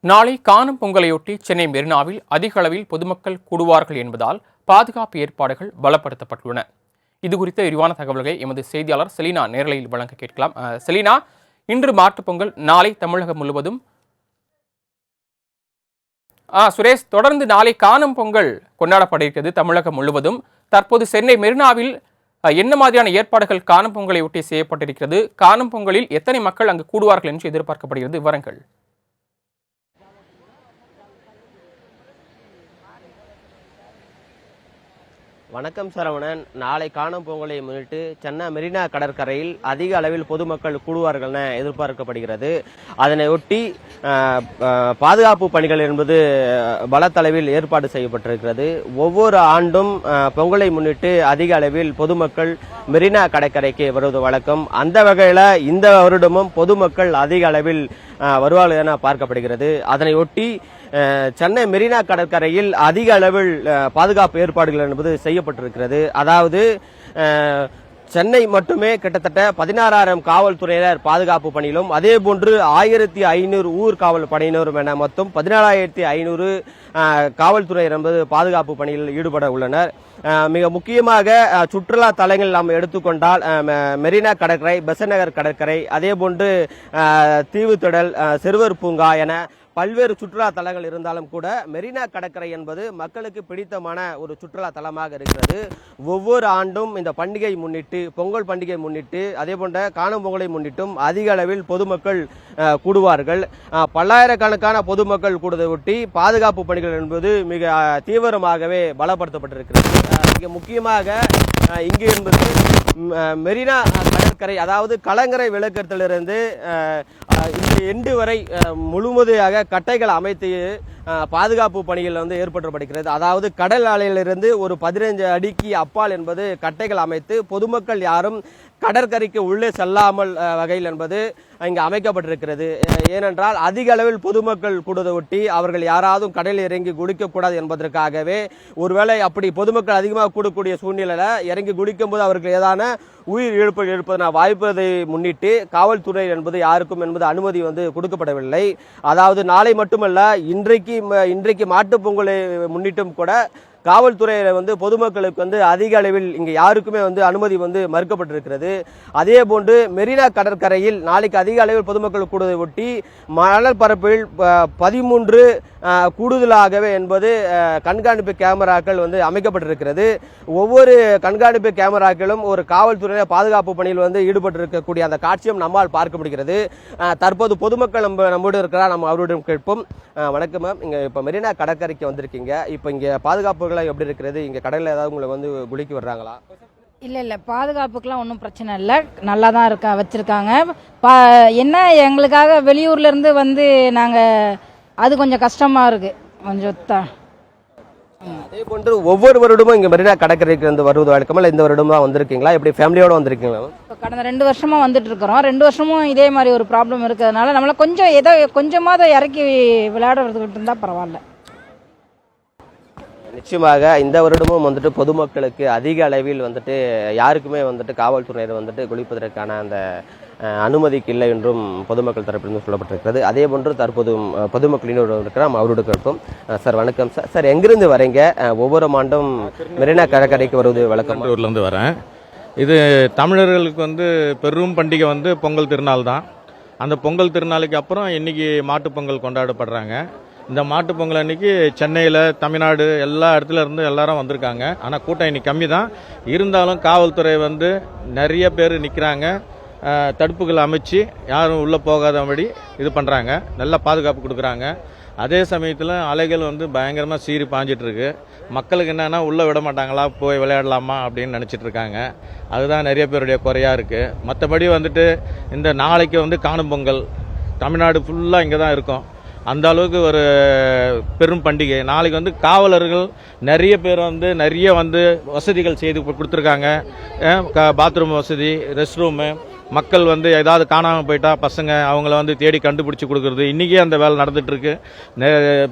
நாளை காணும் பொங்கலையொட்டி சென்னை மெரினாவில் அதிக அளவில் பொதுமக்கள் கூடுவார்கள் என்பதால் பாதுகாப்பு ஏற்பாடுகள் பலப்படுத்தப்பட்டுள்ளன. இது குறித்த விரிவான தகவல்களை எமது செய்தியாளர் செலினா நேரலையில் வழங்க கேட்கலாம். செலினா இன்று மாட்டுப் பொங்கல் நாளை தமிழகம் முழுவதும். ஆ சுரேஷ் தொடர்ந்து நாளை காணும் பொங்கல் கொண்டாடப்பட இருக்கிறது தமிழகம் முழுவதும். தற்போது சென்னை மெரினாவில் என்ன மாதிரியான ஏற்பாடுகள் காணும் பொங்கலை ஒட்டி செய்யப்பட்டிருக்கிறது? காணும் பொங்கலில் எத்தனை மக்கள் அங்கு கூடுவார்கள் என்று எதிர்பார்க்கப்படுகிறது. விவரங்கள். வணக்கம் சரவணன். நாளை காணும் பொங்கலை முன்னிட்டு சென்னை மெரினா கடற்கரையில் அதிக அளவில் பொதுமக்கள் கூடுவார்கள் என எதிர்பார்க்கப்படுகிறது. அதனை ஒட்டி பாதுகாப்பு பணிகள் என்பது பலத்தளவில் ஏற்பாடு செய்யப்பட்டிருக்கிறது. ஒவ்வொரு ஆண்டும் பொங்கலை முன்னிட்டு அதிக அளவில் பொதுமக்கள் மெரினா கடற்கரைக்கு வருவது வழக்கம். அந்த வகையில் இந்த வருடமும் பொதுமக்கள் அதிக அளவில் வருவார்கள் என பார்க்கப்படுகிறது. அதனை ஒட்டி சென்னை மெரினா கடற்கரையில் அதிக அளவில் பாதுகாப்பு ஏற்பாடுகள் என்பது செய்யப்பட்டிருக்கிறது. அதாவது சென்னை மட்டுமே கிட்டத்தட்ட பதினாறாயிரம் காவல்துறையினர் பாதுகாப்பு பணியிலும் அதே போன்று ஆயிரத்தி ஐநூறு ஊர் காவல் படையினரும் என மொத்தம் பதினாலாயிரத்தி ஐநூறு காவல்துறையினர் என்பது பாதுகாப்பு பணியில் ஈடுபட உள்ளனர். மிக முக்கியமாக சுற்றுலா தலங்கள் நாம் எடுத்துக்கொண்டால் மெரினா கடற்கரை பெசநகர் கடற்கரை அதே போன்று தீவுத்திடல் சிறுவர் பூங்கா என பல்வேறு சுற்றுலா தலங்கள் இருந்தாலும் கூட மெரினா கடற்கரை என்பது மக்களுக்கு பிடித்தமான ஒரு சுற்றுலா தலமாக இருக்கிறது. ஒவ்வொரு ஆண்டும் இந்த பண்டிகை முன்னிட்டு பொங்கல் பண்டிகை முன்னிட்டு அதே போன்ற காணும் பொங்கலை முன்னிட்டும் அதிக அளவில் பொதுமக்கள் கூடுவார்கள். பல்லாயிரக்கணக்கான பொதுமக்கள் கூடுவதை ஒட்டி பாதுகாப்பு பணிகள் என்பது மிக தீவிரமாகவே பலப்படுத்தப்பட்டிருக்கிறது. மிக முக்கியமாக இங்கு என்பது மெரினா கடற்கரை அதாவது கலங்கரை விளக்கத்திலிருந்து இந்த எண்டு வரை முழுமதியாக கட்டைகள் அமைத்து பாதுகாப்பு பணிகள் வந்து ஏற்படுத்தப்படுகிறது அதாவது கடல் அலையிலிருந்து ஒரு பதினைஞ்சு அடிக்கு அப்பால் என்பது கட்டைகள் அமைத்து பொதுமக்கள் யாரும் கடற்கரைக்கு உள்ளே செல்லாமல் வகையில் என்பது இங்கு அமைக்கப்பட்டிருக்கிறது. ஏனென்றால் அதிக அளவில் பொதுமக்கள் கூடுதை ஒட்டி அவர்கள் யாராவது கடலில் இறங்கி குடிக்கக்கூடாது என்பதற்காகவே ஒருவேளை அப்படி பொதுமக்கள் அதிகமாக கூடக்கூடிய சூழ்நிலையில் இறங்கி குடிக்கும்போது அவர்கள் ஏதான உயிர் இழப்பு இருப்பதன வாய்ப்பதை முன்னிட்டு காவல்துறை என்பது யாருக்கும் என்பது அனுமதி வந்து கொடுக்கப்படவில்லை. அதாவது நாளை மட்டுமல்ல இன்றைக்கு இன்றைக்கு மாட்டுப் பொங்கலை முன்னிட்டும் கூட காவல்துறையில் வந்து பொதுமக்களுக்கு வந்து அதிக அளவில் இங்கே யாருக்குமே வந்து அனுமதி வந்து மறுக்கப்பட்டிருக்கிறது. அதே போன்று மெரினா கடற்கரையில் நாளைக்கு அதிக அளவில் பொதுமக்கள் கூடுவதை ஒட்டி மணல் பரப்பில் ப- பதிமூன்று கூடுதலாகவே என்பது கண்காணிப்பு கேமராக்கள் வந்து அமைக்கப்பட்டிருக்கிறது. ஒவ்வொரு கண்காணிப்பு கேமராக்களும் ஒரு காவல்துறையினர் பாதுகாப்பு பணியில் வந்து ஈடுபட்டிருக்கக்கூடிய அந்த காட்சியும் நம்மால் பார்க்க முடிகிறது. தற்போது பொதுமக்கள் நம்ம நம்மோடு இருக்கிறார் நம்ம அவருடன் கேட்போம். வணக்கம் மேம். இங்கே இப்போ மெரினா கடற்கரைக்கு வந்திருக்கீங்க. இப்போ இங்கே பாதுகாப்புகள்லாம் எப்படி இருக்கிறது? இங்கே கடலில் ஏதாவது உங்களை வந்து குளிக்க வர்றாங்களா? இல்லை இல்லை. பாதுகாப்புக்கெலாம் ஒன்றும் பிரச்சனை இல்லை. நல்லா தான் இருக்கா வச்சுருக்காங்க. பா என்ன எங்களுக்காக வெளியூர்லேருந்து வந்து நாங்கள் அது கொஞ்சம் கஷ்டமாக இருக்குது கொஞ்சம் த அதே போன்று ஒவ்வொரு வருடமும் இங்கே மெரினா கடற்கரைக்கு வந்து வருவது வழக்கமா இல்லை? இந்த வருடம் தான் வந்திருக்கீங்களா? எப்படி ஃபேமிலியோட வந்திருக்கீங்களா? இப்போ கடந்த ரெண்டு வருஷமாக வந்துட்டு இருக்கிறோம். ரெண்டு வருஷமும் இதே மாதிரி ஒரு ப்ராப்ளம் இருக்கிறதுனால நம்மளை கொஞ்சம் ஏதோ கொஞ்சமாவது இறக்கி விளையாடுறதுக்கிட்டு இருந்தால் பரவாயில்ல. நிச்சயமாக இந்த வருடமும் வந்துட்டு பொதுமக்களுக்கு அதிக அளவில் வந்துட்டு யாருக்குமே வந்துட்டு காவல்துறையினர் வந்துட்டு குளிப்பதற்கான அந்த அனுமதிக்கு இல்லை என்றும் பொதுமக்கள் தரப்பிலிருந்து சொல்லப்பட்டிருக்கிறது. அதே போன்று தற்போது பொதுமக்களின் பொதுமக்கள் இன்னொரு அவரோட கேட்போம். சார் வணக்கம். சார் சார் எங்கிருந்து வரீங்க? ஒவ்வொரு ஆண்டும் மெரினா கடற்கரைக்கு வருவது வழக்கம்? ஊர்லேருந்து வரேன். இது தமிழர்களுக்கு வந்து பெரும் பண்டிகை வந்து பொங்கல் திருநாள் தான். அந்த பொங்கல் திருநாளுக்கு அப்புறம் இன்னைக்கு மாட்டுப்பொங்கல் கொண்டாடப்படுறாங்க. இந்த மாட்டுப் பொங்கல் அன்னைக்கு சென்னையில் தமிழ்நாடு எல்லா இடத்துல இருந்து எல்லாரும் வந்திருக்காங்க. ஆனால் கூட்டம் இன்னைக்கு கம்மி தான் இருந்தாலும் காவல்துறை வந்து நிறைய பேர் நிற்கிறாங்க தடுப்புகள் அமைச்சு யாரும் உள்ளே போகாதபடி இது பண்ணுறாங்க நல்லா பாதுகாப்பு கொடுக்குறாங்க. அதே சமயத்தில் அலைகள் வந்து பயங்கரமாக சீறி பாஞ்சிட்ருக்கு மக்களுக்கு என்னென்னா உள்ளே விட மாட்டாங்களா? போய் விளையாடலாமா? அப்படின்னு நினச்சிட்டு இருக்காங்க. அதுதான் நிறைய பேருடைய குறையாக இருக்குது மற்றபடி வந்துட்டு இந்த நாளைக்கு வந்து காணும் பொங்கல். தமிழ்நாடு ஃபுல்லாக இங்கே தான் இருக்கும். அந்த அளவுக்கு ஒரு பெரும் பண்டிகை. நாளைக்கு வந்து காவலர்கள் நிறைய பேர் வந்து நிறைய வந்து வசதிகள் செய்து கொடுத்துருக்காங்க. பாத்ரூம் வசதி ரெஸ்ட் ரூமு. மக்கள் வந்து ஏதாவது காணாமல் போயிட்டா பசங்க அவங்கள வந்து தேடி கண்டுபிடிச்சி கொடுக்குறது. இன்றைக்கே அந்த வேலை நடந்துகிட்ருக்கு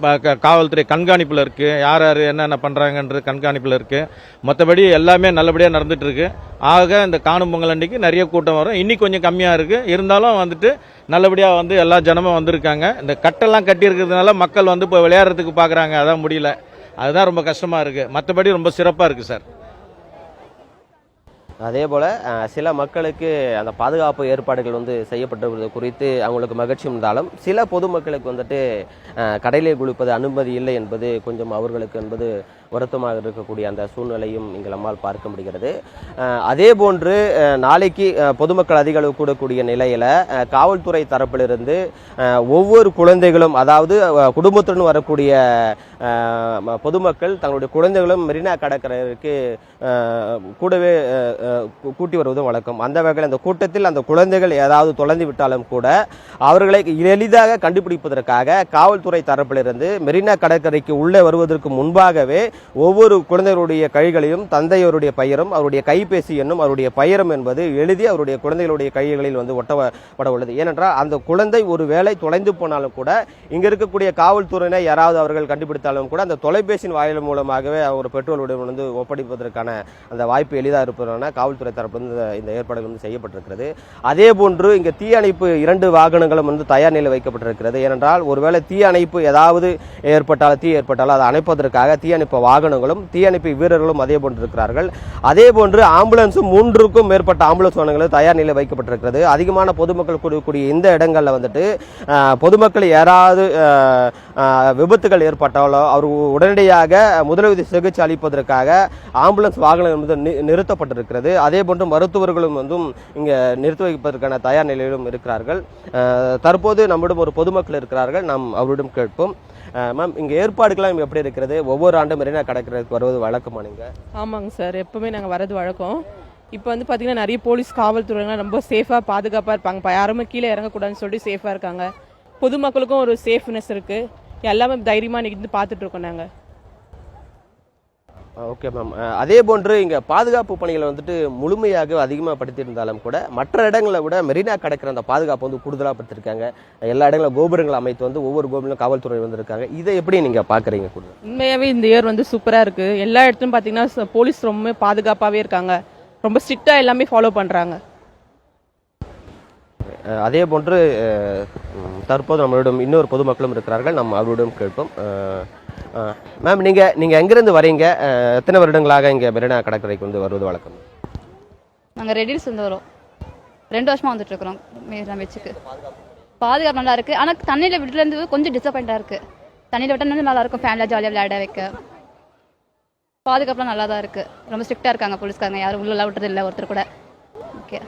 ப- க- காவல்துறை கண்காணிப்பில் இருக்குது யார் யார் என்னென்ன பண்ணுறாங்கன்றது கண்காணிப்பில் இருக்குது மற்றபடி எல்லாமே நல்லபடியாக நடந்துகிட்ருக்கு ஆக இந்த காணும் பொங்கல் அன்றைக்கி நிறைய கூட்டம் வரும். இன்றைக்கி கொஞ்சம் கம்மியாக இருக்குது இருந்தாலும் வந்துட்டு நல்லபடியாக வந்து எல்லா ஜனமும் வந்திருக்காங்க. இந்த கட்டெல்லாம் கட்டி இருக்கிறதுனால மக்கள் வந்து இப்போ விளையாடுறதுக்கு பார்க்குறாங்க அதான் முடியல. அதுதான் ரொம்ப கஷ்டமாக இருக்குது மற்றபடி ரொம்ப சிறப்பாக இருக்குது சார். அதே போல் சில மக்களுக்கு அந்த பாதுகாப்பு ஏற்பாடுகள் வந்து செய்யப்பட்டிருப்பது குறித்து அவங்களுக்கு மகிழ்ச்சி இருந்தாலும் சில பொதுமக்களுக்கு வந்துட்டு கடையிலே குளிப்பது அனுமதி இல்லை என்பது கொஞ்சம் அவர்களுக்கு என்பது வருத்தமாக இருக்கக்கூடிய அந்த சூழ்நிலையும் நீங்கள் நம்மால் பார்க்க முடிகிறது. அதே போன்று நாளைக்கு பொதுமக்கள் அதிக அளவு கூடக்கூடிய நிலையில் காவல்துறை தரப்பிலிருந்து ஒவ்வொரு குழந்தைகளும் அதாவது குடும்பத்துடன் வரக்கூடிய ம- பொதுமக்கள் தங்களுடைய குழந்தைகளும் மெரினா கடற்கரைக்கு கூடவே கூட்டி வருவதும் வழக்கம். அந்த வகையில் அந்த கூட்டத்தில் அந்த குழந்தைகள் ஏதாவது தொலைந்து விட்டாலும் கூட அவர்களை எளிதாக கண்டுபிடிப்பதற்காக காவல்துறை தரப்பிலிருந்து மெரினா கடற்கரைக்கு உள்ளே வருவதற்கு முன்பாகவே ஒவ்வொரு குழந்தைகளுடைய கைகளையும் தந்தையருடைய பெயரும் அவருடைய கைபேசி எண்ணும் அவருடைய பெயரும் என்பது எழுதி அவருடைய குழந்தைகளுடைய கைகளில் வந்து ஒட்டப்பட உள்ளது. ஏனென்றால் அந்த குழந்தை ஒரு வேளை தொலைந்து போனாலும் கூட இங்கே இருக்கக்கூடிய காவல்துறையினர் யாராவது அவர்கள் கண்டுபிடித்தாலும் கூட அந்த தொலைபேசியின் வாயில் மூலமாகவே அவர் பெற்றோருடன் வந்து ஒப்படைப்பதற்கான அந்த வாய்ப்பு எளிதாக இருப்பதனால காவல்துறை தரப்பிலிருந்து இந்த- இந்த ஏற்பாடுகள் வந்து செய்யப்பட்டிருக்கிறது. அதே போன்று இங்கே தீயணைப்பு இரண்டு வாகனங்களும் வந்து தயார் நிலையில் வைக்கப்பட்டிருக்கிறது. ஏனென்றால் ஒருவேளை தீயணைப்பு ஏதாவது ஏற்பட்டால் தீ ஏற்பட்டால் அதை அணைப்பதற்காக தீயணைப்பு வாகனங்களும் தீயணைப்பு வீரர்களும் அதே போன்று இருக்கிறார்கள். அதே போன்று ஆம்புலன்ஸும் மூன்றுக்கும் மேற்பட்ட ஆம்புலன்ஸ் வாகனங்கள் தயார் நிலையில் வைக்கப்பட்டிருக்கிறது. அதிகமான பொதுமக்கள் கூடக்கூடிய இந்த இடங்களில் வந்துட்டு பொதுமக்கள் யாராவது விபத்துகள் ஏற்பட்டாலோ அவர் உடனடியாக முதலுதவி சிகிச்சை அளிப்பதற்காக ஆம்புலன்ஸ் வாகனம் வந்து நி- நிறுத்தப்பட்டிருக்கிறது. அதே போன்று மருத்துவர்களும் வந்து இங்கே நிறுத்தி வைப்பதற்கான தயார் நிலையிலும் இருக்கிறார்கள். தற்போது நம்மிடம் ஒரு பொதுமக்கள் இருக்கிறார்கள். நாம் அவரிடம் கேட்போம். மேம் இங்கே ஏற்பாடுகள்லாம் எப்படி இருக்கிறது? ஒவ்வொரு ஆண்டும் மெரினா கடற்கரைக்கு வருவது வழக்கமா நீங்கள் ஆமாங்க சார் எப்பவுமே நாங்கள் வரது வழக்கம். இப்போ வந்து பார்த்தீங்கன்னா நிறைய போலீஸ் காவல்துறைலாம் ரொம்ப சேஃபாக பாதுகாப்பாக இருப்பாங்க. இப்போ யாருமே கீழே இறங்கக்கூடாதுன்னு சொல்லி சேஃபாக இருக்காங்க. பொதுமக்களுக்கும் ஒரு சேஃப்னஸ் இருக்குது எல்லாமே தைரியமாக நிற்கிட்டு பார்த்துட்டு இருக்கோம் நாங்கள் ஓகே மேம் அதே போன்று இங்கே பாதுகாப்பு பணிகளை வந்துட்டு முழுமையாக அதிகமாக படுத்தியிருந்தாலும் கூட மற்ற இடங்களை விட மெரினா கடற்கரை அந்த பாதுகாப்பு வந்து கூடுதலாக படுத்திருக்காங்க. எல்லா இடங்களும் கோபுரங்கள் அமைத்து வந்து ஒவ்வொரு கோபுரம் காவல்துறை வந்திருக்காங்க. இதை எப்படி நீங்கள் பார்க்குறீங்க கூட உண்மையாகவே இந்த இயர் வந்து சூப்பராக இருக்குது எல்லா இடத்துலையும் பார்த்தீங்கன்னா போலீஸ் ரொம்ப பாதுகாப்பாகவே இருக்காங்க. ரொம்ப ஸ்ட்ரிக்டாக எல்லாமே ஃபாலோ பண்ணுறாங்க அதே போன்று தற்போது நம்மளிடம் இன்னொரு பொதுமக்களும் இருக்கிறார்கள். நம்ம அவரிடம் கேட்போம். மேம் நீங்கள் நீங்கள் எங்கேருந்து வரீங்க? எத்தனை வருடங்களாக இங்கே மெரினா கடற்கரைக்கு வந்து வருவது வழக்கம்? நாங்கள் ரெடில்ஸ் வந்து வரோம் ரெண்டு வருஷமாக வந்துட்டுருக்குறோம் மெரினா பீச்சுக்கு. பாதுகாப்பு நல்லா இருக்குது ஆனால் தண்ணியில் விட்டுலேருந்து கொஞ்சம் டிசப்பாயிண்டாக இருக்குது தண்ணியில் விட்டால் நல்லா இருக்கும். ஃபேமிலியாக ஜாலியாக விளையாட வைக்க. பாதுகாப்புலாம் நல்லா தான் இருக்குது ரொம்ப ஸ்ட்ரிக்டாக இருக்காங்க போலீஸ்காரங்க யாரும் உள்ளெல்லாம் விட்டுறது இல்லை ஒருத்தர் கூட. ஓகே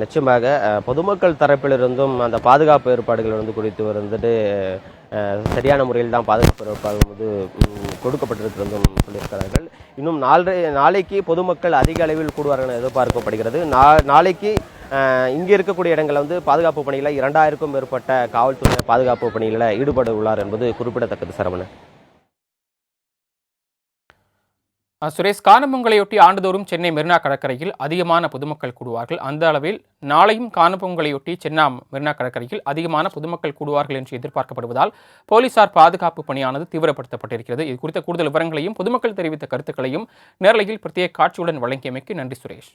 நிச்சயமாக பொதுமக்கள் தரப்பிலிருந்தும் அந்த பாதுகாப்பு ஏற்பாடுகள் வந்து குறித்து வந்துட்டு சரியான முறையில் தான் பாதுகாப்பு ஏற்பாடு வந்து கொடுக்கப்பட்டிருக்கிறதும் சொல்லியிருக்கிறார்கள். இன்னும் நாளை நாளைக்கு பொதுமக்கள் அதிக அளவில் கூடுவார்கள் என எதிர்பார்க்கப்படுகிறது. நா நாளைக்கு இங்கே இருக்கக்கூடிய இடங்களில் வந்து பாதுகாப்பு பணியில் இரண்டாயிரக்கும் மேற்பட்ட காவல்துறை பாதுகாப்பு பணிகளில் ஈடுபட உள்ளார் என்பது குறிப்பிடத்தக்கது சரவணன். சுரேஷ் காணும்பொங்கலையொட்டி ஆண்டுதோறும் சென்னை மெரினா கடற்கரையில் அதிகமான பொதுமக்கள் கூடுவார்கள். அந்த அளவில் நாளையும் காணும்பொங்கலையொட்டி சென்னா மெரினா கடற்கரையில் அதிகமான பொதுமக்கள் கூடுவார்கள் என்று எதிர்பார்க்கப்படுவதால் போலீசார் பாதுகாப்பு பணியானது தீவிரப்படுத்தப்பட்டிருக்கிறது. இது குறித்த கூடுதல் விவரங்களையும் பொதுமக்கள் தெரிவித்த கருத்துக்களையும் நேரலையில் பிரத்யேக காட்சியுடன் வழங்கியமைக்கு நன்றி சுரேஷ்.